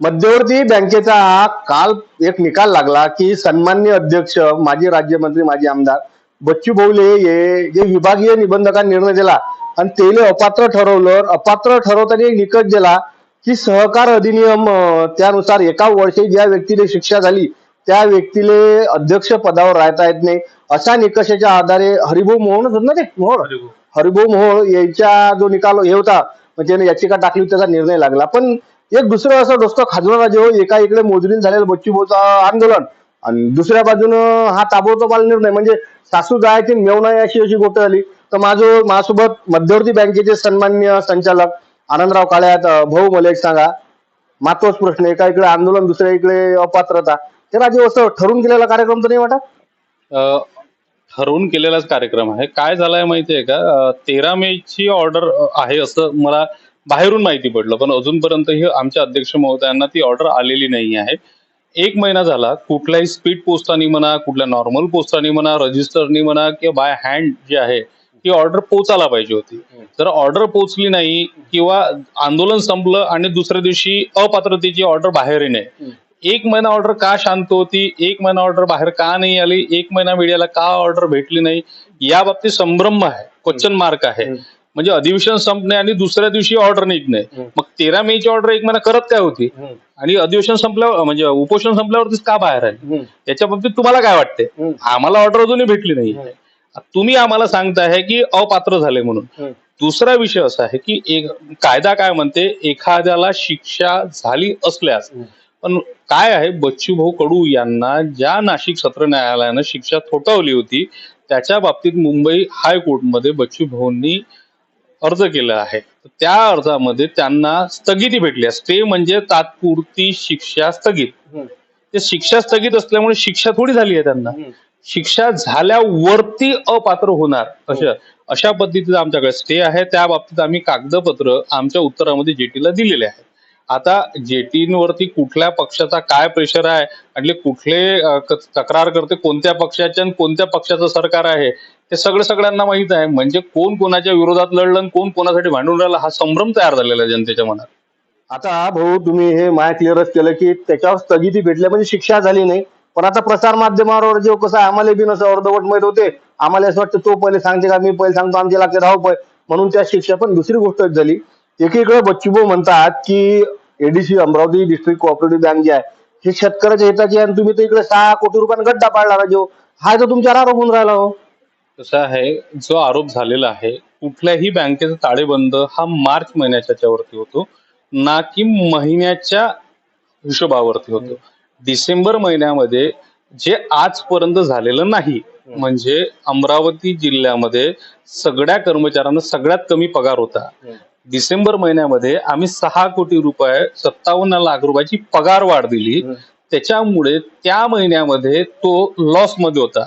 मध्यवर्ती बँकेचा हा काल एक निकाल लागला की सन्मान्य अध्यक्ष माजी राज्यमंत्री माजी आमदार बच्चू भाऊले हे जे विभागीय निबंधकांनी निर्णय दिला आणि तेले अपात्र ठरवलं अपात्र ठरवताना एक निकष दिला की सहकार अधिनियम त्यानुसार एका वर्षी ज्या व्यक्तीला शिक्षा झाली त्या व्यक्तीले अध्यक्ष पदावर राहता येत नाही. अशा निकषाच्या आधारे हरिभाऊ मोहनच होत ना ते? मोहन हरिभाऊ मोहोळ यांच्या जो निकाल हे होता म्हणजे याचिका टाकली त्याचा निर्णय लागला. पण एक दुसरं असं दोस्त खाजवा राजे हो, एका इकडे मोजरीन झालेलं बच्ची भाऊचं आंदोलन. आणि दुसऱ्या बाजूनं हा ताबडतोब निर्णय. म्हणजे सासू जायची मेव नाही अशी अशी गोष्ट झाली. तर माझं माझ्यासोबत मध्यवर्ती बँकेचे सन्मान्य संचालक आनंदराव काळ्यात भाऊ मला एक सांगा. मातोच प्रश्न एका इकडे आंदोलन दुसऱ्या इकडे अपात्रता. हे राजे असं ठरवून केलेला कार्यक्रम तर नाही वाटत? ठरवून केलेलाच कार्यक्रम आहे. काय झालाय माहितीये का? तेरा मे ची ऑर्डर आहे असं मला बाहेरून माहिती पडलं. पण अजूनपर्यंत ही आमच्या अध्यक्ष महोदयांना ती ऑर्डर आलेली नाही आहे. एक महिना झाला कुठल्याही स्पीड पोस्टानी म्हणा कुठल्या नॉर्मल पोस्टानी म्हणा रजिस्टरनी म्हणा किंवा बाय हँड जी आहे ती ऑर्डर पोचायला पाहिजे होती. जर ऑर्डर पोचली नाही किंवा आंदोलन संपलं आणि दुसऱ्या दिवशी अपात्रतेची ऑर्डर बाहेर येणे. एक महिना ऑर्डर का शांत होती? एक महिना ऑर्डर बाहेर का नाही आली? एक महिना मीडियाला का ऑर्डर भेटली नाही? या बाबतीत संभ्रम आहे क्वेश्चन मार्क आहे. म्हणजे अधिवेशन संपणे आणि दुसऱ्या दिवशी ऑर्डर निघणे. मग तेरा मे ची ऑर्डर एक महिना करत काय होती? आणि अधिवेशन संपल्यावर म्हणजे उपोषण संपल्यावरतीच का बाहेर आली? याच्या बाबतीत तुम्हाला काय वाटते आम्हाला ऑर्डर अजूनही भेटली नाही. तुम्ही आम्हाला सांगताय की अपात्र झाले म्हणून. दुसरा विषय असा आहे की एक कायदा काय म्हणते? एखाद्याला शिक्षा झाली असल्यास. पण काय आहे? बच्चूभाऊ कडू यांना ज्या नाशिक सत्र न्यायालयानं शिक्षा थोपवली होती त्याच्या बाबतीत मुंबई हायकोर्टमध्ये बच्चू भाऊंनी अर्ज केला आहे. त्या अर्जामध्ये त्यांना स्थगिती भेटली आहे. स्टे म्हणजे तात्पुरती शिक्षा स्थगित. ते शिक्षा स्थगित असल्यामुळे शिक्षा थोडी झाली आहे त्यांना. शिक्षा झाल्यावरती अपात्र होणार. अशा अशा पद्धतीचं आमच्याकडे स्टे आहे. त्या बाबतीत आम्ही कागदपत्र आमच्या उत्तरामध्ये जेटीला दिलेले आहे आता जेटीनवरती कुठल्या पक्षाचा काय प्रेशर आहे? आणि कुठले तक्रार करते कोणत्या पक्षाचे आणि कोणत्या पक्षाचं सरकार आहे? ते सगळं सगळ्यांना माहीत आहे. म्हणजे कोण कोणाच्या विरोधात लढलं आणि कोण कोणासाठी भांडून राहिला हा संभ्रम तयार झालेला आहे जनतेच्या मनात. आता भाऊ तुम्ही हे माय क्लिअरच केलं की त्याच्यावर स्थगिती भेटल्या म्हणजे शिक्षा झाली नाही. पण आता प्रसार माध्यमावर जे कसं आम्हाला बी नसं अर्धवट माहीत होते. आम्हाला असं वाटतं तो पहिले सांगते का मी पहिले सांगतो आमच्या लागते राहू पण म्हणून त्या शिक्षा पण दुसरी गोष्ट एक झाली. एकीकडे बच्चूभाऊ म्हणतात की ADC Amravati district cooperative bank जी आहे हे शेतकऱ्याच्या हिताची आहे आणि तुम्ही तर इकडे सहा कोटी रुपयांना गड्डा पाडला राजे हा जो तुमच्यावर आरोप होऊन राहिला हो. कसं आहे जो आरोप झालेला आहे कुठल्याही बँकेचा ताळेबंद हा मार्च महिन्याच्या याच्यावरती होतो ना की महिन्याच्या हिशोबावरती होतो. डिसेंबर महिन्यामध्ये जे आजपर्यंत झालेलं नाही म्हणजे अमरावती जिल्ह्यामध्ये सगळ्या कर्मचाऱ्यांना सगळ्यात कमी पगार होता. डिसेंबर महिन्यामध्ये आम्ही सहा कोटी रुपये सत्तावन्न लाख रुपयाची पगार वाढ दिली. त्याच्यामुळे त्या महिन्यामध्ये तो लॉसमध्ये होता.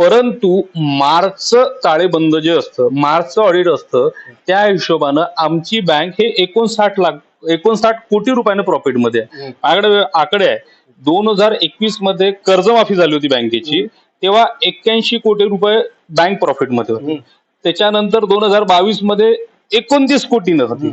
परंतु मार्चचं ताळेबंद जे असतं मार्चचं ऑडिट असतं त्या हिशोबानं आमची बँक हे एकोणसाठ लाख एकोणसाठ कोटी रुपयानं प्रॉफिटमध्ये आहे. माझ्याकडे आकडे आहे. दोन हजार एकवीसमध्ये कर्जमाफी झाली होती बँकेची तेव्हा एक्क्याऐंशी कोटी रुपये बँक प्रॉफिटमध्ये होते. त्याच्यानंतर दोन हजार बावीसमध्ये एकोणतीस कोटीनं होती.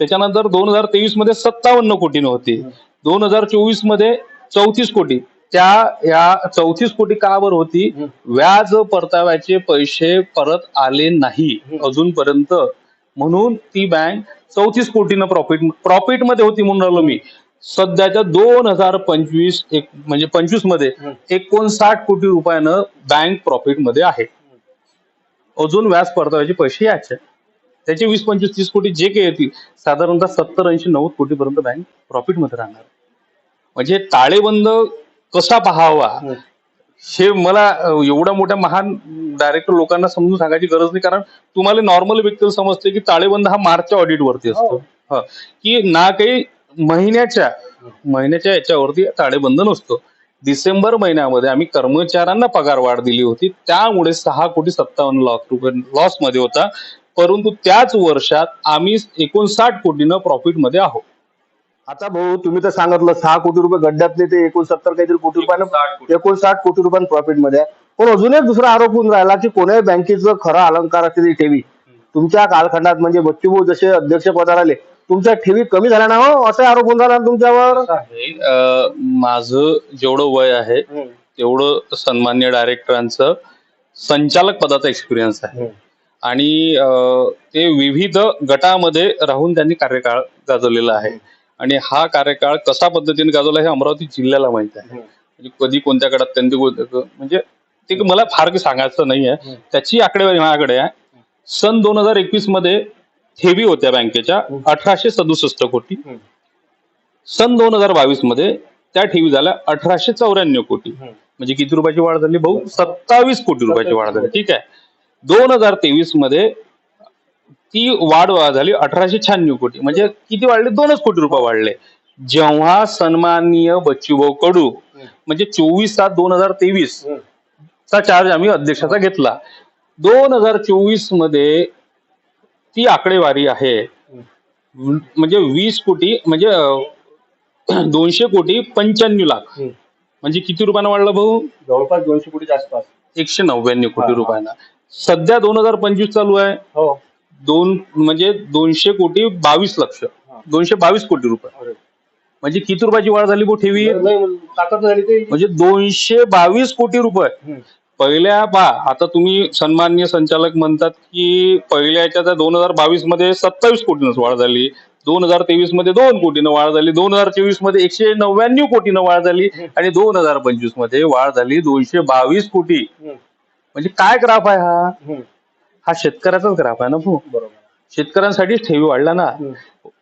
त्याच्यानंतर दोन हजार तेवीसमध्ये सत्तावन्न कोटीनं होती. दोन हजार चोवीसमध्ये चौतीस कोटी. त्या या चौतीस कोटी का बरं होती व्याज परताव्याचे पैसे परत आले नाही अजूनपर्यंत. म्हणून ती बँक चौतीस कोटीनं प्रॉफिट प्रॉफिटमध्ये होती म्हणून राहिलो मी. सध्याच्या दोन हजार पंचवीस एक म्हणजे पंचवीसमध्ये एकोणसाठ कोटी रुपयानं बँक प्रॉफिटमध्ये आहे. अजून व्याज परताव्याचे पैसे याचे त्याचे वीस पंचवीस तीस कोटी जे काही येतील साधारणतः सत्तर ऐंशी नव्वद कोटी पर्यंत बँक प्रॉफिटमध्ये राहणार. म्हणजे ताळेबंद कसा पाहावा हे. मला अं, एवढ्या मोठ्या महान डायरेक्टर लोकांना समजून सांगायची गरज नाही कारण तुम्हाला नॉर्मल व्यक्तीला समजते की ताळेबंद हा मार्चच्या ऑडिट वरती असतो. हं. की ना काही महिन्याच्या महिन्याच्या याच्यावरती ताळेबंद नसतो. डिसेंबर महिन्यामध्ये आम्ही कर्मचाऱ्यांना पगार वाढ दिली होती. त्यामुळे सहा कोटी सत्तावन्न लाख रुपये लॉसमध्ये होता. परंतु त्याच वर्षात आम्ही एकोणसाठ कोटीनं प्रॉफिटमध्ये आहोत. आता भाऊ तुम्ही तर सांगितलं सहा कोटी रुपये गड्ड्यातले ते एकोणसत्तर काहीतरी कोटी रुपयानं एकोणसाठ कोटी. रुपयांनी प्रॉफिटमध्ये आहे. पण अजून एक दुसरा आरोप होऊन राहिला की कोण्याही बँकेचं खरं अलंकार असलेली ठेवी. तुमच्या कालखंडात म्हणजे बच्चूभाऊ जसे अध्यक्ष पदावर आले तुमच्या ठेवी कमी झाल्या ना हो? असे आरोप होऊन राहिला तुमच्यावर? माझं जेवढं वय आहे तेवढं सन्मान्य डायरेक्टरांचं संचालक पदाचा एक्सपिरियन्स आहे. आणि ते विविध गटामध्ये राहून त्यांनी कार्यकाळ गाजवलेला आहे. आणि हा कार्यकाळ कसा पद्धतीने गाजवला हे अमरावती जिल्ह्याला माहीत आहे. म्हणजे कधी कोणत्या गटात त्यांनी म्हणजे ते मला फार सांगायचं नाहीये. त्याची आकडेवारी माझ्याकडे आहे. सन दोन हजार एकवीसमध्ये ठेवी होत्या बँकेच्या अठराशे सदुसष्ट कोटी. सन दोन हजार बावीसमध्ये त्या ठेवी झाल्या अठराशे चौऱ्याण्णव कोटी. म्हणजे किती रुपयाची वाढ झाली भाऊ? सत्तावीस कोटी रुपयाची वाढ झाली. ठीक आहे. दोन हजार तेवीसमध्ये ती वाढ झाली अठराशे शहाण्णव कोटी. म्हणजे किती वाढले? दोनच कोटी रुपये वाढले. जेव्हा सन्माननीय बच्चूभाऊ कडू म्हणजे चोवीस सात दोन हजार तेवीस चा चार्ज आम्ही अध्यक्षाचा घेतला. दोन हजार चोवीसमध्ये ती आकडेवारी आहे. म्हणजे वीस कोटी म्हणजे दोनशे कोटी पंच्याण्णव लाख. म्हणजे किती रुपयानं वाढलं भाऊ? जवळपास दोनशे कोटीच्या आसपास. एकशे नव्याण्णव कोटी. रुपयानं. सध्या दोन हजार पंचवीस चालू आहे. हो. दोन म्हणजे दोनशे कोटी बावीस लक्ष. दोनशे बावीस कोटी रुपये. म्हणजे किती रुपयाची वाढ झाली भाऊ ठेवी? ते. म्हणजे दोनशे बावीस कोटी रुपये. पहिल्या पा आता तुम्ही सन्माननीय संचालक म्हणतात की पहिल्या याच्यात दोन हजार बावीसमध्ये सत्तावीस कोटीनं वाढ झाली. दोन हजार तेवीसमध्ये दोन कोटीनं वाढ झाली. दोन हजार चोवीसमध्ये एकशे नव्याण्णव कोटीनं वाढ झाली. आणि दोन हजार पंचवीसमध्ये वाढ झाली दोनशे बावीस कोटी. म्हणजे काय ग्राफ आहे हा? हा शेतकऱ्याचाच ग्राफ आहे ना भाऊ. बरोबर. शेतकऱ्यांसाठीच ठेवी वाढल्या ना.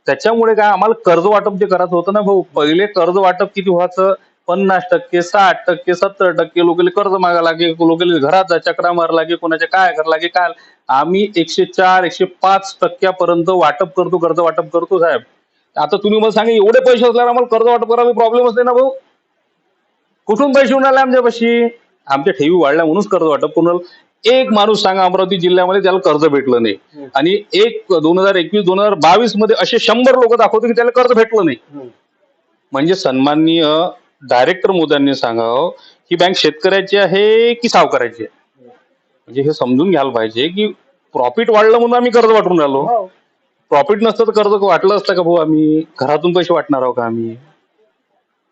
त्याच्यामुळे काय आम्हाला कर्ज वाटप जे करायचं होतं ना भाऊ पहिले कर्ज वाटप किती व्हायचं? पन्नास टक्के साठ टक्के सत्तर टक्के लोकांना कर्ज मागा लागे लोकांना घरात जा चक्रा मार लागे कोणाच्या काय कर लागे काय? आम्ही एकशे चार एकशे पाच टक्क्यापर्यंत वाटप करतो कर्ज वाटप करतो साहेब. आता तुम्ही मला सांगा एवढे पैसे असल्यावर आम्हाला कर्ज वाटप करायला प्रॉब्लेमच नाही ना भाऊ? कुठून पैसे आले आमच्यापाशी? आमच्या ठेवी वाढल्या म्हणूनच कर्ज वाटप राहिलो. एक माणूस सांगा अमरावती जिल्ह्यामध्ये त्याला कर्ज भेटलं नाही. आणि एक दोन हजार एकवीस दोन हजार बावीसमध्ये असे शंभर लोक दाखवते की त्याला कर्ज भेटलं नाही. म्हणजे सन्माननीय डायरेक्टर मोद्यांनी सांगावं ही बँक शेतकऱ्याची आहे की सावकाराची? आहे म्हणजे हे समजून घ्यायला पाहिजे की प्रॉफिट वाढलं म्हणून आम्ही कर्ज वाटून राहिलो. प्रॉफिट नसतं तर कर्ज वाटलं असतं का भाऊ आम्ही? घरातून पैसे वाटणार आहोत का आम्ही?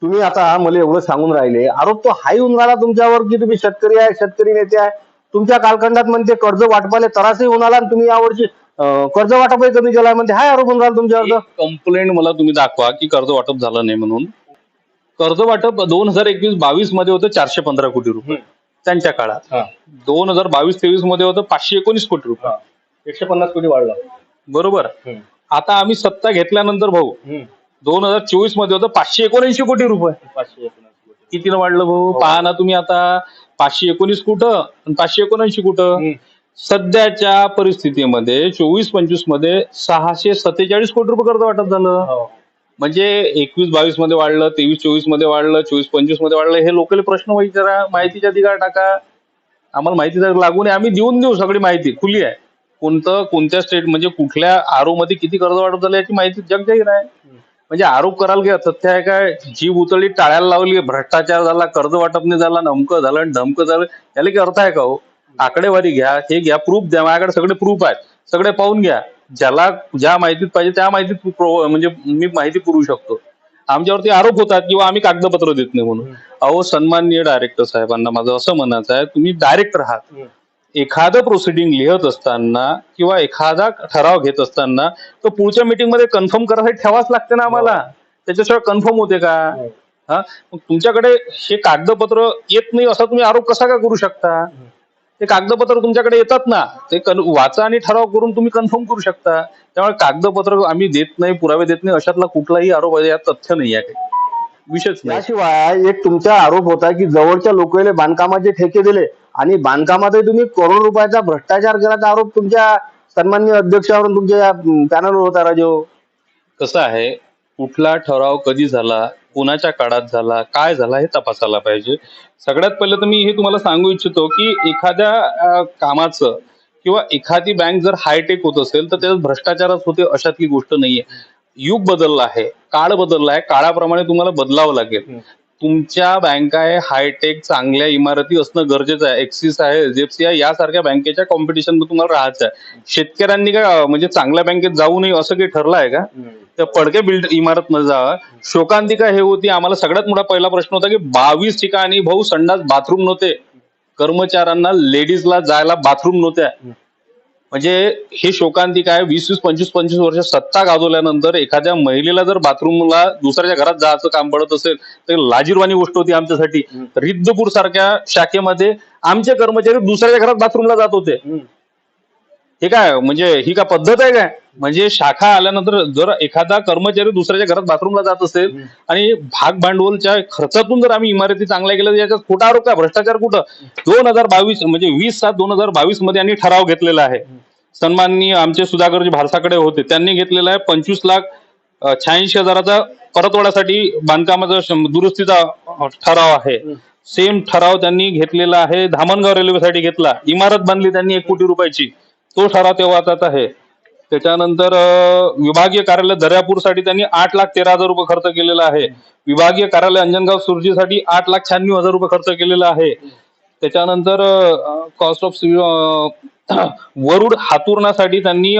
तुम्ही आता मला एवढं सांगून राहिले. आरोप तो हाय होऊन राहिला तुमच्यावर की तुम्ही शेतकरी आहे शेतकरी नेते आहे. तुमच्या कालखंडात म्हणते कर्ज वाटपाले तरासही होऊन आला आणि तुम्ही यावर्षी कर्ज वाटपही कमी केलाय म्हणते. हाय आरोप होऊन राहिला तुमच्यावर. कंप्लेंट मला तुम्ही दाखवा की कर्ज वाटप झालं नाही म्हणून. कर्ज वाटप दोन हजार एकवीस बावीसमध्ये होतं चारशे पंधरा कोटी रुपये. त्यांच्या काळात. दोन हजार बावीस तेवीसमध्ये होतं पाचशे एकोणीस कोटी रुपये. एकशे पन्नास कोटी वाढला. बरोबर. आता आम्ही सत्ता घेतल्यानंतर भाऊ दोन हजार चोवीसमध्ये होतं. पाचशे एकोणऐंशी कोटी रुपये. पाचशे एकोणीस कोटी कितीनं वाढलं भाऊ? पहा ना तुम्ही आता. पाचशे एकोणीस कुठं? आणि पाचशे एकोणऐंशी कुठं? सध्याच्या परिस्थितीमध्ये चोवीस पंचवीसमध्ये सहाशे सत्तेचाळीस कोटी रुपये कर्ज वाटप झालं. हो. म्हणजे एकवीस बावीसमध्ये वाढलं तेवीस चोवीसमध्ये वाढलं चोवीस पंचवीसमध्ये वाढलं हे लोकल प्रश्न विचारा माहितीच्या अधिकार टाका. आम्हाला माहिती जर लागू नये आम्ही देऊन देऊ सगळी माहिती. खुली आहे. कोणतं कोणत्या स्टेट म्हणजे कुठल्या आरो मध्ये किती कर्ज वाटप झालं याची माहिती जग जाहीर आहे. म्हणजे आरोप कराल की तथ्य आहे काय जीव उतळली टाळ्याला लावली भ्रष्टाचार झाला कर्ज वाटप नाही झाला नमकं झालं आणि धमकं झालं. याला की अर्थ आहे का हो? आकडेवारी घ्या हे घ्या प्रूफ द्या. माझ्याकडे सगळे प्रूफ आहेत. सगळे पाहून घ्या. ज्याला ज्या माहितीत पाहिजे त्या माहितीत म्हणजे मी माहिती पुरवू शकतो. आमच्यावरती आरोप होतात किंवा आम्ही कागदपत्र देत नाही म्हणून. अहो सन्माननीय डायरेक्टर साहेबांना माझं असं म्हणायचं आहे तुम्ही डायरेक्टर आहात एखादं प्रोसिडिंग लिहत असताना किंवा एखादा ठराव घेत असताना तो पुढच्या मीटिंगमध्ये कन्फर्म करायसाठी ठेवाच लागते ना आम्हाला. त्याच्याशिवाय कन्फर्म होते का? हा. मग तुमच्याकडे हे कागदपत्र येत नाही असा तुम्ही आरोप कसा काय करू शकता? ते कागदपत्र तुमच्याकडे येतात ना. ते वाचा आणि ठराव करून तुम्ही कन्फर्म करू शकता. त्यामुळे कागदपत्र आम्ही देत नाही पुरावे देत नाही अशातला कुठलाही आरोप आहे, यात तथ्य नाही आहे. काही. विषयच नाही. याशिवाय एक तुमचा आरोप होता की जवळच्या लोकांना बांधकामाचे ठेके दिले. आणि बांधकामातही तुम्ही करोड रुपयाचा भ्रष्टाचार केल्याचा आरोप तुमच्या सन्माननीय अध्यक्षावरून तुमच्या पॅनलवर होता राजू. कसं आहे? कुठला ठराव कधी झाला? कोणाच्या काळात झाला? काय झाला? हे तपासायला पाहिजे. सगळ्यात पहिलं तर मी हे तुम्हाला सांगू इच्छितो की एखाद्या कामाचं किंवा एखादी बँक जर हायटेक होत असेल तर त्याच्यात भ्रष्टाचारच होते अशातली गोष्ट नाहीये. युग बदलला आहे. काळ बदलला आहे. काळाप्रमाणे तुम्हाला बदलावं लागेल. तुमच्या बँका आहे हायटेक चांगल्या इमारती असणं गरजेचं आहे. एक्सिस आहे एचडीएफसी आहे यासारख्या बँकेच्या कॉम्पिटिशन तुम्हाला राहायचं आहे. शेतकऱ्यांनी काय म्हणजे चांगल्या बँकेत जाऊ नये असं काही ठरलं आहे का? त्या पडक्या बिल्ड इमारत मध्ये जा. शोकांतिका हे होती. आम्हाला सगळ्यात मोठा पहिला प्रश्न होता की बावीस ठिकाणी भाऊ संडास बाथरूम नव्हते. कर्मचाऱ्यांना लेडीजला जायला बाथरूम नव्हत्या. म्हणजे हे शोकांतिका आहे वीस वीस पंचवीस पंचवीस वर्ष सत्ता गाजवल्यानंतर एखाद्या महिलेला जर बाथरूमला दुसऱ्याच्या घरात जायचं काम पडत असेल तर लाजीरवाणी गोष्ट होती आमच्यासाठी. रिद्धपूर सारख्या शाखेमध्ये आमचे कर्मचारी दुसऱ्याच्या घरात बाथरूमला जात होते. हे काय म्हणजे ही का पद्धत आहे काय? म्हणजे शाखा आल्यानंतर जर एखादा कर्मचारी दुसऱ्याच्या घरात बाथरूमला जात असेल आणि भाग भांडवलच्या खर्चातून जर आम्ही इमारती चांगल्या केल्या तर याच्यात खोटा आरोप काय? भ्रष्टाचार कुठं? दोन हजार बावीस म्हणजे वीस सात दोन हजार बावीसमध्ये यांनी ठराव घेतलेला आहे. सन्माननीय आमचे सुधाकरजी भारसाकडे होते. त्यांनी घेतलेला आहे पंचवीस लाख शहाऐंशी हजाराचा परतवाड्यासाठी बांधकामाचा दुरुस्तीचा ठराव आहे. सेम ठराव त्यांनी घेतलेला आहे. धामणगाव रेल्वेसाठी घेतला. इमारत बांधली त्यांनी एक कोटी रुपयाची. तो ठराव तेव्हा वाचत आहे. त्याच्यानंतर विभागीय कार्यालय दर्यापूरसाठी त्यांनी आठ लाख तेरा हजार रुपये खर्च केलेला आहे. विभागीय कार्यालय अंजनगाव सुरजीसाठी आठ लाख शहाण्णव हजार रुपये खर्च केलेला आहे. त्याच्यानंतर कॉस्ट ऑफ वरुड हातुरणासाठी त्यांनी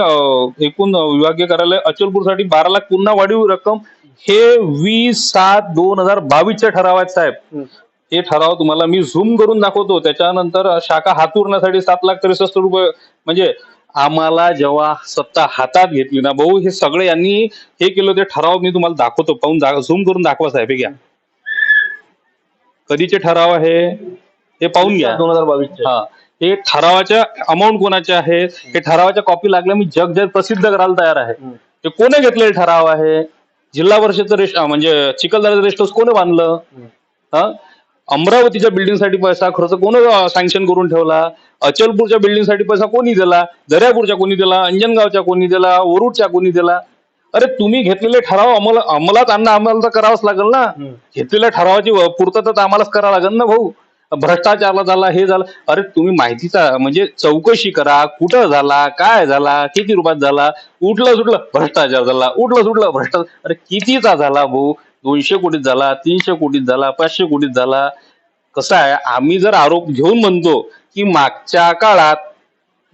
एकूण विभागीय कार्यालय अचलपूरसाठी बारा लाख पुन्हा वाढीव रक्कम हे वीस सात दोन हजार बावीसच्या ठराव आहेत साहेब हे ठराव तुम्हाला मी झूम करून दाखवतो. त्याच्यानंतर शाखा हातुरण्यासाठी सात लाख त्रेसष्ट रुपये म्हणजे आम्हाला जेव्हा सत्ता हातात घेतली ना भाऊ हे सगळे यांनी हे केलं ते ठराव मी तुम्हाला दाखवतो. पाहून झूम करून दाखवा साहेब घ्या. कधीचे ठराव आहे? हे पाहून घ्या. दोन हजार बावीस हा. हे ठरावाच्या अमाऊंट कोणाचे आहे? हे ठरावाच्या कॉपी लागल्या मी जग जग प्रसिद्ध करायला तयार आहे. ते कोणी घेतलेले ठराव आहे? जिल्हा परिषदचं रेस्ट म्हणजे चिखलदऱ्याचं रेस्ट हाऊस कोणी बांधलं? हा? अमरावतीच्या बिल्डिंगसाठी पैसा खर्च कोण सँक्शन करून ठेवला? अचलपूरच्या बिल्डिंगसाठी पैसा कोणी दिला? दर्यापूरच्या कोणी दिला? अंजनगावच्या कोणी दिला? वरुडच्या कोणी दिला? अरे तुम्ही घेतलेले ठराव अंमल अंमलात आणणं आम्हाला तर करावंच लागेल ना. घेतलेल्या ठरावाची पूर्तता तर आम्हालाच करावं लागेल ना भाऊ. भ्रष्टाचारला झाला हे झालं. अरे तुम्ही माहितीचा म्हणजे चौकशी करा कुठं झाला काय झाला किती रुपयात झाला? उठलं सुटलं भ्रष्टाचार झाला उठलं सुटलं भ्रष्टाचार अरे कितीचा झाला भाऊ? दोनशे कोटीत झाला तीनशे कोटीत झाला पाचशे कोटीत झाला. कसं आहे आम्ही जर आरोप घेऊन म्हणतो की मागच्या काळात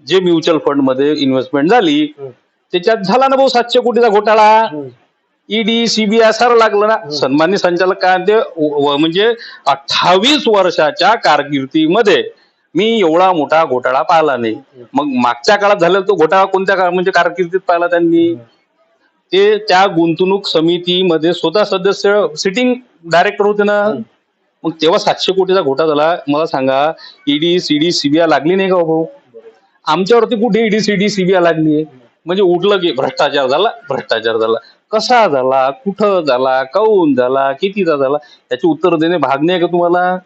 जे म्युच्युअल फंडमध्ये इन्व्हेस्टमेंट झाली त्याच्यात झाला ना भाऊ सातशे कोटीचा घोटाळा. ईडी सीबीआय सारं लागलं ना. सन्मान्य संचालक काय ते म्हणजे अठ्ठावीस वर्षाच्या कारकिर्दीमध्ये मी एवढा मोठा घोटाळा पाहिला नाही. मग मागच्या काळात झालेला तो घोटाळा कोणत्या म्हणजे कारकिर्दीत पाहिला त्यांनी? ते त्या गुंतवणूक समितीमध्ये स्वतः सदस्य सिटिंग डायरेक्टर होते ना. मग तेव्हा सातशे कोटीचा घोटाळा झाला. मला सांगा ईडी सीडी सीबीआय लागली नाही का हो भाऊ? आमच्यावरती कुठे ईडी सीडी सीबीआय लागली म्हणजे उठलं की भ्रष्टाचार झाला भ्रष्टाचार झाला. कसा झाला कुठं झाला काऊन झाला कितीचा झाला? याची उत्तर देणे भाग नाही का तुम्हाला?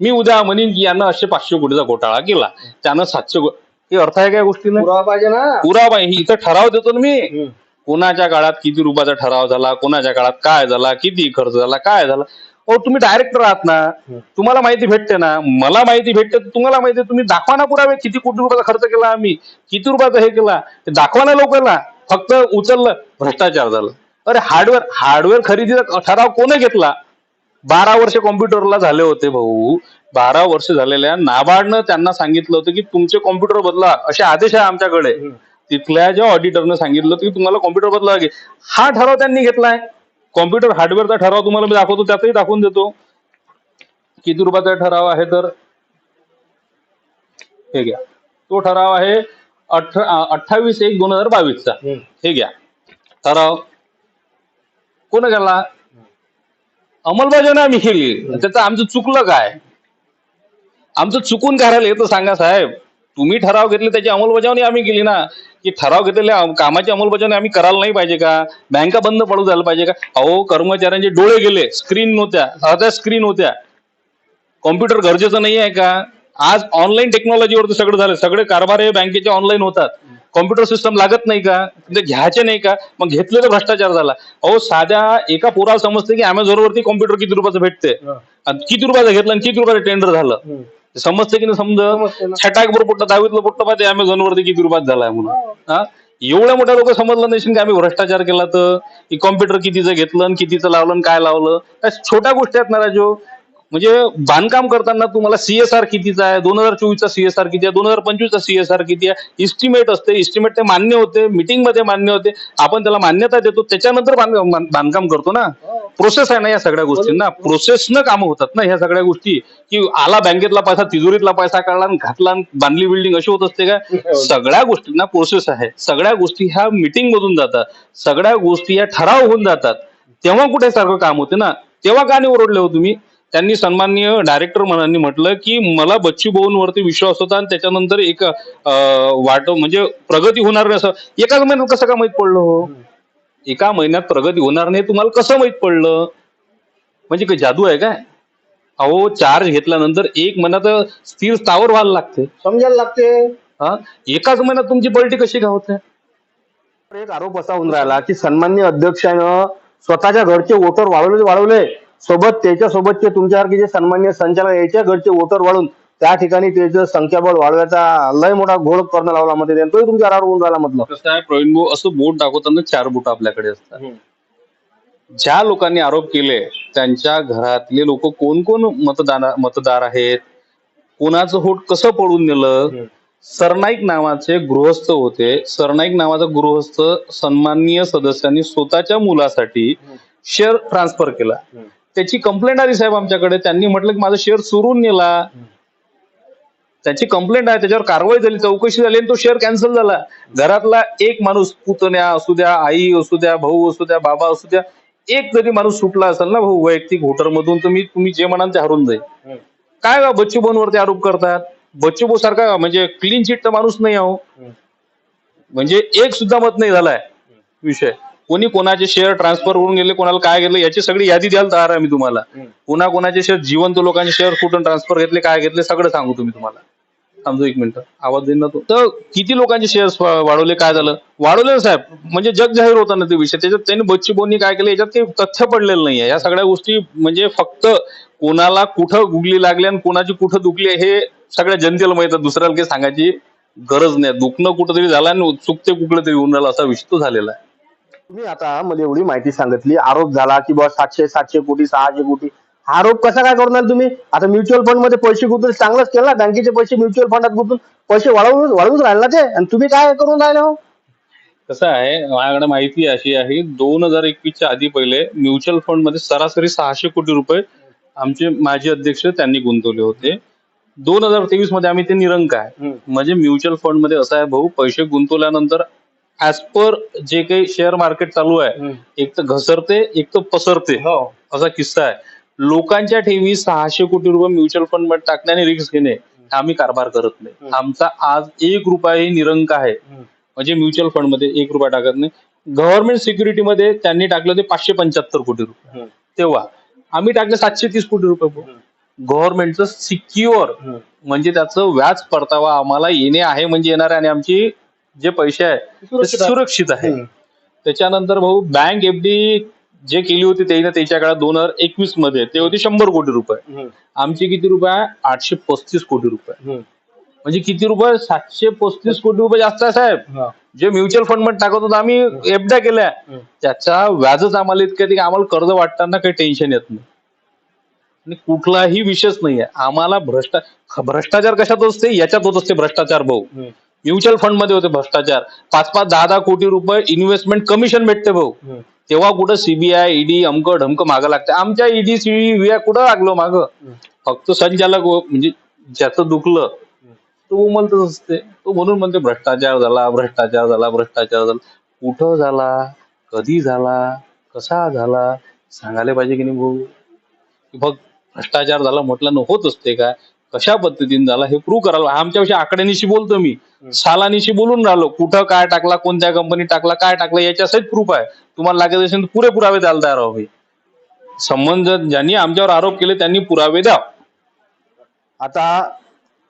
मी उद्या म्हणेन की यानं असे पाचशे कोटीचा घोटाळा केला. त्यानं सातशे हे अर्थ आहे काय गोष्टीनं पुरावा पाहिजे ना. पुरावा इथं ठराव देतो ना मी. कोणाच्या काळात किती रुपयाचा ठराव झाला कोणाच्या काळात काय झाला किती खर्च झाला काय झाला? अहो तुम्ही डायरेक्टर आहात ना तुम्हाला माहिती भेटते ना मला माहिती भेटते तर तुम्हाला माहिती तुम्ही दाखवा ना पुरावे किती कोटी रुपयाचा खर्च केला आम्ही किती रुपयाचा हे केला ते दाखवा ना लोकांना फक्त उचललं भ्रष्टाचार झाला. अरे हार्डवेअर हार्डवेअर खरेदीचा ठराव कोणी घेतला? बारा वर्ष कॉम्प्युटरला झाले होते भाऊ. बारा वर्ष झालेल्या नाबार्डनं त्यांना सांगितलं होतं की तुमचे कॉम्प्युटर बदला असे आदेश आहे आमच्याकडे. तिथल्या ज्या ऑडिटरनं सांगितलं की तुम्हाला कॉम्प्युटर बदलावा लागेल. हा ठराव त्यांनी घेतलाय. कॉम्प्युटर हार्डवेअरचा ठराव तुम्हाला मी दाखवतो त्यातही दाखवून देतो. किती रुपयाचा ठराव आहे तर? हे घ्या. तो ठराव आहे अठरा अठ्ठावीस एक दोन हजार बावीसचा. हे घ्या. ठराव. कोण गेला अंमलबजावणी आम्ही केली. त्याचं आमचं चुकलं काय? आमचं चुकून काय राहिलं हे तर सांगा साहेब. तुम्ही ठराव घेतले त्याची अंमलबजावणी आम्ही केली ना. की ठराव घेतलेल्या कामाची अंमलबजावणी आम्ही करायला नाही पाहिजे का? बँका बंद पडू झालं पाहिजे का? अहो कर्मचाऱ्यांचे डोळे गेले स्क्रीन नव्हत्या साध्या स्क्रीन होत्या कॉम्प्युटर गरजेचं नाही आहे का? आज ऑनलाईन टेक्नॉलॉजीवरती सगळं झालं सगळे कारभार हे बँकेचे ऑनलाईन होतात. कॉम्प्युटर सिस्टम लागत नाही का? ते घ्यायचे नाही का? मग घेतलेलं भ्रष्टाचार झाला. अहो साध्या एका पोराला समजते की अमेझॉन वरती कॉम्प्युटर किती रुपयाचं भेटते आणि किती रुपयाचं घेतलं आणि किती रुपयाचं टेंडर झालं. समजते की समज ना. छटाक बरोबर पुट्ट दहावीतलं पुट्ट पाहिजे अमेझॉन वरती किती रुपयात झालाय म्हणून. हा. एवढ्या मोठ्या लोक समजलं नाही की आम्ही भ्रष्टाचार केला तर. की कॉम्प्युटर कितीचं घेतलं आणि कितीचं लावलं आणि काय लावलं? त्या छोट्या गोष्टी आहेत ना राजू. म्हणजे बांधकाम करताना तुम्हाला सीएसआर कितीचा आहे? दोन हजार चोवीसचा सीएसआर किती आहे? दोन हजार पंचवीसचा सीएसआर किती आहे? इस्टिमेट असते. इस्टिमेट ते मान्य होते. मीटिंगमध्ये मान्य होते. आपण त्याला मान्यता देतो. त्याच्यानंतर बांध- बांध- बांधकाम करतो ना. प्रोसेस आहे ना या सगळ्या गोष्टींना प्रोसेसनं कामं होतात ना ह्या सगळ्या गोष्टी. की आला बँकेतला पैसा तिजोरीतला पैसा काढला घातला बांधली बिल्डिंग अशी होत असते का? सगळ्या गोष्टींना प्रोसेस आहे. सगळ्या गोष्टी ह्या मीटिंग मधून जातात. सगळ्या गोष्टी या ठराव होऊन जातात. तेव्हा कुठे सारखं काम होते ना? तेव्हा का नाही ओरडले हो तुम्ही? त्यांनी सन्माननीय डायरेक्टर म्हणांनी म्हटलं की मला बच्चू भाऊंवरती विश्वास होता आणि त्याच्यानंतर एक वाट म्हणजे प्रगती होणार नाही असं. एकाच महिन्यात कसं का माहीत पडलं हो? एका महिन्यात प्रगती होणार नाही तुम्हाला कसं माहीत पडलं? म्हणजे काही जादू आहे काय? अहो चार्ज घेतल्यानंतर एक महिन्यात स्थिर स्थावर व्हायला लागते. समजायला लागते. हा? एकाच महिन्यात तुमची पलटी कशी का होते? एक आरोप असा होऊन राहिला की सन्मान्य अध्यक्षानं स्वतःच्या घरचे वोटर वाढवले वाढवले सोबत त्याच्या सोबतचे तुमच्यासारखे जे सन्मान्य संचालक याच्या घरचे वोटर वाढून त्या ठिकाणी त्याचं संख्याबळ वाढवायचा लय मोठा घोळ करणं लावला मध्ये तोही तुमच्या आरोप होऊन राहिला म्हटलं. कसं आहे प्रवीण भाऊ असं बोट दाखवताना चार बोट आपल्याकडे असतात. ज्या लोकांनी आरोप केले त्यांच्या घरातले लोक कोण कोण मतदान मतदार आहेत? कोणाचं होट कसं पडून नेलं? सरनाईक नावाचे गृहस्थ होते. सरनाईक नावाचा गृहस्थ सन्माननीय सदस्यांनी स्वतःच्या मुलासाठी शेअर ट्रान्सफर केला. त्याची कंप्लेंट आली साहेब आमच्याकडे. त्यांनी म्हटलं की माझा शेअर चोरून नेला. त्याची कंप्लेंट आहे त्याच्यावर कारवाई झाली चौकशी झाली आणि तो शेअर कॅन्सल झाला. घरातला एक माणूस पुतण्या असू द्या आई असू द्या भाऊ असू द्या बाबा असू द्या एक जरी माणूस सुटला असेल ना भाऊ वैयक्तिक वोटर मधून तुम्ही तुम्ही जे म्हणाल ते हरून जाईल. काय बा बच्चू वरती आरोप करतात? बच्चू भाऊ सारखा म्हणजे क्लीन चिटचा माणूस नाही आहो म्हणजे एक सुद्धा मत नाही झालाय. विषय. कोणी कोणाचे शेअर ट्रान्सफर करून गेले कोणाला काय गेलं याची सगळी यादी द्यायला तयार आहे मी तुम्हाला. पुन्हा कोणाचे शेअर जिवंत लोकांचे शेअर कुठून ट्रान्सफर घेतले काय घेतले सगळं सांगू तुम्ही तुम्हाला. थांबतो एक मिनिट. आवाज देईन ना तो? तर किती लोकांचे शेअर्स वाढवले काय झालं? वाढवले साहेब म्हणजे जग जाहीर होता ना ते विषय. त्याच्यात त्यांनी बच्ची बोनी काय केलं याच्यात काही तथ्य पडलेलं नाहीये. या सगळ्या गोष्टी म्हणजे फक्त कोणाला कुठं गुगली लागली आणि कोणाची कुठं दुखली हे सगळ्या जनतेला माहीत आहे. दुसऱ्याला काही सांगायची गरज नाही. दुखणं कुठंतरी झालं आणि चुकते कुठलं तरी होऊन राहिलं असा विषय तो झालेला आहे. तुम्ही आता मला एवढी माहिती सांगितली आरोप झाला की बा सातशे सातशे कोटी सहाशे कोटी. हा आरोप कसा काय करणार तुम्ही? आता म्युच्युअल फंडमध्ये पैसे गुंतून चांगलंच केलं ना बँकेचे पैसे म्युच्युअल फंडात गुंतून पैसे वाढवून वाढवून राहिले ना ते. आणि तुम्ही काय करून राहिले हो? कसं आहे माझ्याकडे माहिती अशी आहे दोन हजार एकवीसच्या आधी पहिले म्युच्युअल फंडमध्ये सरासरी सहाशे कोटी रुपये आमचे माजी अध्यक्ष त्यांनी गुंतवले होते. दोन हजार तेवीसमध्ये आम्ही ते निरंक आहे. म्हणजे म्युच्युअल फंडमध्ये असं आहे भाऊ पैसे गुंतवल्यानंतर ऍज पर जे काही शेअर मार्केट चालू आहे एक तर घसरते एक तर पसरते. हो. असा किस्सा आहे. लोकांच्या ठेवी सहाशे कोटी रुपये म्युच्युअल फंडमध्ये टाकणे आणि रिस्क घेणे आम्ही कारभार करत नाही. आमचा आज एक रुपयाही निरंक आहे. म्हणजे म्युच्युअल फंडमध्ये एक रुपया टाकत नाही. गव्हर्नमेंट सिक्युरिटी मध्ये त्यांनी टाकलं ते पाचशे पंच्याहत्तर कोटी रुपये. तेव्हा आम्ही टाकले सातशे तीस कोटी रुपये गव्हर्नमेंटचं सिक्युअर म्हणजे त्याचं व्याज परतावा आम्हाला येणे आहे म्हणजे येणार आहे आणि आमची जे पैसे आहे ते सुरक्षित आहे. त्याच्यानंतर भाऊ बँक एफडी जे केली होती त्याने त्याच्या काळात दोन हजार एकवीसमध्ये ते होती शंभर कोटी रुपये. आमचे किती रुपये आहे? आठशे पस्तीस कोटी रुपये. म्हणजे किती रुपये? सातशे पस्तीस कोटी रुपये जास्त आहे साहेब. जे म्युच्युअल फंडमध्ये टाकत होतो आम्ही एफड्या केल्या. त्याचा व्याजच आम्हाला इतकं की आम्हाला कर्ज वाटताना काही टेन्शन येत नाही. आणि कुठलाही विषयच नाहीये. आम्हाला भ्रष्टा भ्रष्टाचार कशात असते? याच्यात होत असते भ्रष्टाचार भाऊ. म्युच्युअल फंडमध्ये होते भ्रष्टाचार. पाच पाच दहा दहा कोटी रुपये इन्व्हेस्टमेंट कमिशन भेटते भाऊ. तेव्हा कुठं सीबीआय ईडी अमकं ढमकं मागं लागते. आमच्या ईडी सीबी कुठं लागलो मागं? फक्त संचालक म्हणजे ज्याचं दुखलं तो उमलतच असते. तो म्हणून म्हणते भ्रष्टाचार झाला भ्रष्टाचार झाला भ्रष्टाचार झाला. कुठं झाला? कधी झाला? कसा झाला? सांगायला पाहिजे की नाही भाऊ? बघ भ्रष्टाचार झाला म्हटलं न होत असते का कशा पद्धतीने झाला हे प्रूव्ह करायला आमच्याविषयी आकड्यानिशी बोलतो मी. सालानिशी बोलून राहिलो. कुठं काय टाकला कोणत्या कंपनी टाकला काय टाकलं याच्या सहित प्रूफ आहे. तुम्हाला लागत असेल तर पुरे पुरावे द्यायला तयार आहोत संबंध ज्यांनी आमच्यावर आरोप केले त्यांनी पुरावे द्या. आता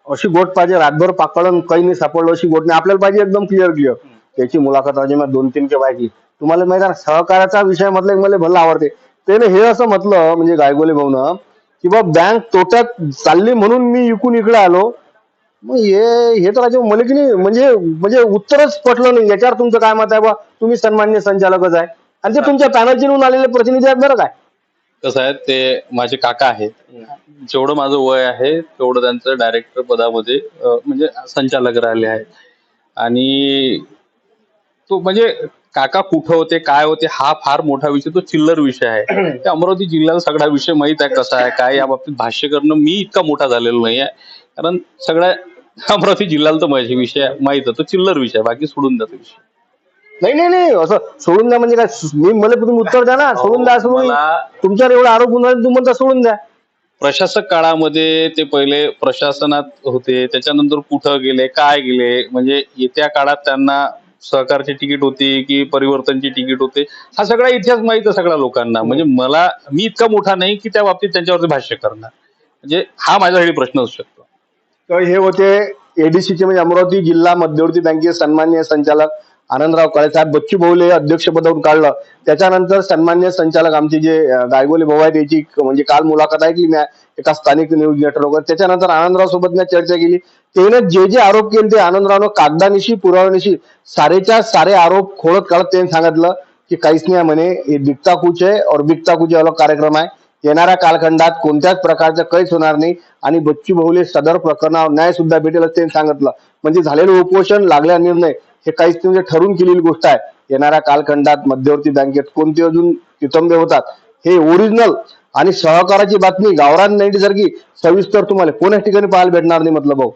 अशी गोट पाहिजे रातभर पाकळून काही नाही सापडलं अशी गोट नाही. आपल्याला पाहिजे एकदम क्लिअर क्लिअर त्याची मुलाखत राजे मी दोन तीन के बायकी. तुम्हाला माहिती सहकाराचा विषय म्हटलं मला भलं आवडते. त्याने हे असं म्हटलं म्हणजे गायगोले भाऊन की बा बँक तोट्यात चालली म्हणून मी इकून इकडे आलो मग हे हे तर राजे मला की नाही म्हणजे म्हणजे उत्तरच पटलं नाही. याच्यावर तुमचं काय मत आहे बा तुम्ही सन्मान्य संचालकच आहे. आणि ते तुमच्या पॅनलचे येऊन आलेले प्रतिनिधी आहेत बरं काय? कसं आहे ते माझे काका आहेत. जेवढं माझं वय आहे तेवढं त्यांचं डायरेक्टर पदामध्ये अं, म्हणजे संचालक राहिले आहेत. आणि तो म्हणजे काका कुठं होते काय होते हा फार मोठा विषय तो चिल्लर विषय आहे. त्या अमरावती जिल्ह्याला सगळा विषय माहीत आहे कसा आहे काय या बाबतीत भाष्य करणं मी इतका मोठा झालेलो नाही आहे कारण सगळ्या अमरावती जिल्ह्याला तर माझे विषय माहीत आहे तो चिल्लर विषय आहे, बाकी सोडून जातो विषय. नाही नाही नाही असं सोडून द्या म्हणजे काय मी मला तुम्ही उत्तर द्या ना सोडून द्या असं. मला तुमच्यावर एवढा आरोप होणार तुम्ही म्हणता सोडून द्या. प्रशासक काळामध्ये ते पहिले प्रशासनात होते त्याच्यानंतर कुठं गेले काय गेले म्हणजे येत्या काळात त्यांना सहकारची तिकीट होती की परिवर्तनची तिकीट होते हा सगळा इतिहास माहीत आहे सगळ्या लोकांना. म्हणजे मला मी इतका मोठा नाही की त्या बाबतीत त्यांच्यावरती भाष्य करणार. म्हणजे हा माझ्यासाठी प्रश्न असू शकतो. तर हे होते एडीसीचे म्हणजे अमरावती जिल्हा मध्यवर्ती बँकेचे सन्मान्य संचालक आनंदराव काळे साहेब बच्चू भाऊले अध्यक्षपदावरून काढलं. त्याच्यानंतर सन्मान्य संचालक आमचे जे गायगोले भाऊ आहेत याची म्हणजे काल मुलाखत ऐकली मी एका स्थानिक न्यूज नेटवर्कवर त्याच्यानंतर आनंदराव सोबत मी चर्चा केली. त्याने जे जे आरोप केले ते आनंदरावनं कागदानिशी पुराव्यानिशी सारेच्या सारे आरोप खोळत काढत त्यांनी सांगितलं की काहीच नाही म्हणे हे दिखता कुछ और बिकता अलग कार्यक्रम आहे. येणाऱ्या कालखंडात कोणत्याच प्रकारचं काहीच होणार नाही आणि बच्चू भाऊले सदर प्रकरणावर न्याय सुद्धा भेटेल असं त्यांनी सांगितलं. म्हणजे झालेलं उपोषण लागल्या निर्णय हे काहीच म्हणजे ठरून केलेली गोष्ट आहे येणाऱ्या कालखंडात मध्यवर्ती बँकेत कोणते अजून तितंबे होतात हे ओरिजिनल आणि सहकाराची बातमी गावरान नाईन्टी सारखी सविस्तर तुम्हाला कोणाच ठिकाणी पाहायला भेटणार नाही म्हटलं भाऊ.